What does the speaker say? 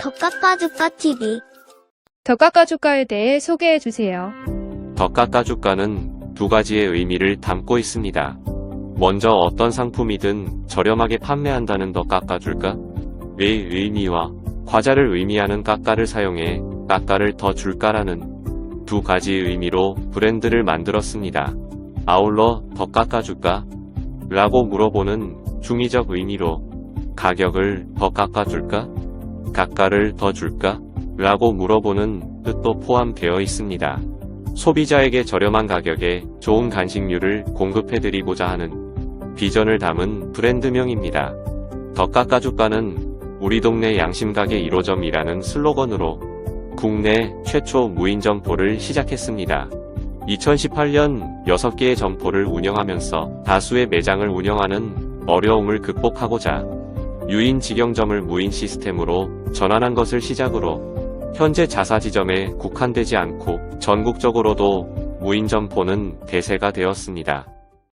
깎아주까 더 깎아주가에 대해 소개해 주세요. 더 깎아주가는 두 가지의 의미를 담고 있습니다. 먼저 어떤 상품이든 저렴하게 판매한다는 더 깎아줄까? 의 의미와 과자를 의미하는 깎아를 사용해 깎아를 더 줄까라는 두 가지 의미로 브랜드를 만들었습니다. 아울러 더 깎아줄까? 라고 물어보는 중의적 의미로 가격을 더 깎아줄까? 가가를 더 줄까? 라고 물어보는 뜻도 포함되어 있습니다. 소비자에게 저렴한 가격에 좋은 간식류를 공급해드리고자 하는 비전을 담은 브랜드명입니다. 더 깎아줄까는 우리 동네 양심가게 1호점이라는 슬로건으로 국내 최초 무인 점포를 시작했습니다. 2018년 6개의 점포를 운영하면서 다수의 매장을 운영하는 어려움을 극복하고자 유인 직영점을 무인 시스템으로 전환한 것을 시작으로 현재 자사 지점에 국한되지 않고 전국적으로도 무인 점포는 대세가 되었습니다.